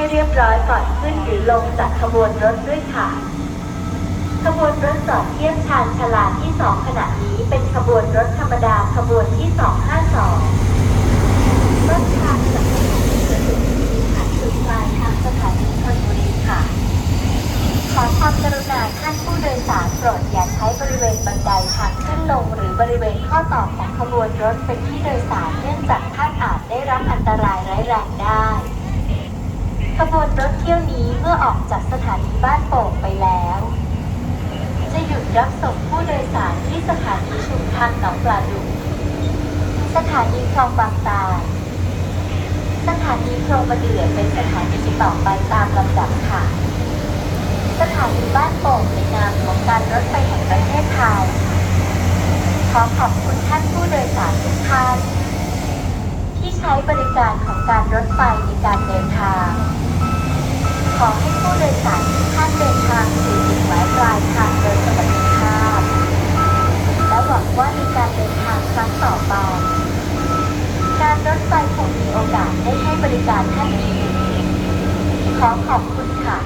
ให้เรียบร้อยก่อนขึ้นหรือลงจากขบวนรถด้วยค่ะ ขบวนรถจอดเทียบชานชลาที่ 2 ขณะนี้เป็นขบวนรถธรรมดาขบวนที่ 252รถทางจากสถานีสวนลุมพินีผ่านจุดปลายทางสถานีธนบุรีค่ะ ขอความกรุณาท่านผู้โดยสารโปรดอย่าใช้บริเวณบันไดทางขึ้นลง หรือบริเวณข้อต่อของขบวนรถเป็นที่โดยสารเนื่องจากท่านอาจได้รับอันตรายร้ายแรงได้ ขบวนรถเที่ยวนี้เมื่อออกจากสถานีบ้านโป่งไปแล้ว จะหยุดรับส่งผู้โดยสารที่สถานีชุมทางหนองปลาดุกสถานีคลองบางตาสถานีโครงมะเดือเป็นสถานีต่อไปตามลำดับค่ะ สถานีบ้านโป่งในนามของการรถไฟแห่งประเทศไทย ขอขอบคุณท่านผู้โดยสารทุกท่านที่ใช้บริการของการรถไฟในการเดิน ขอให้ผู้โดยสารทุกท่านเดินทางสู่จุดหมายปลายทางโดยสวัสดิภาพ และหวังว่าในการเดินทางครั้งต่อไป การรถไฟคงมีโอกาสได้ให้บริการท่านอีกขอขอบคุณค่ะ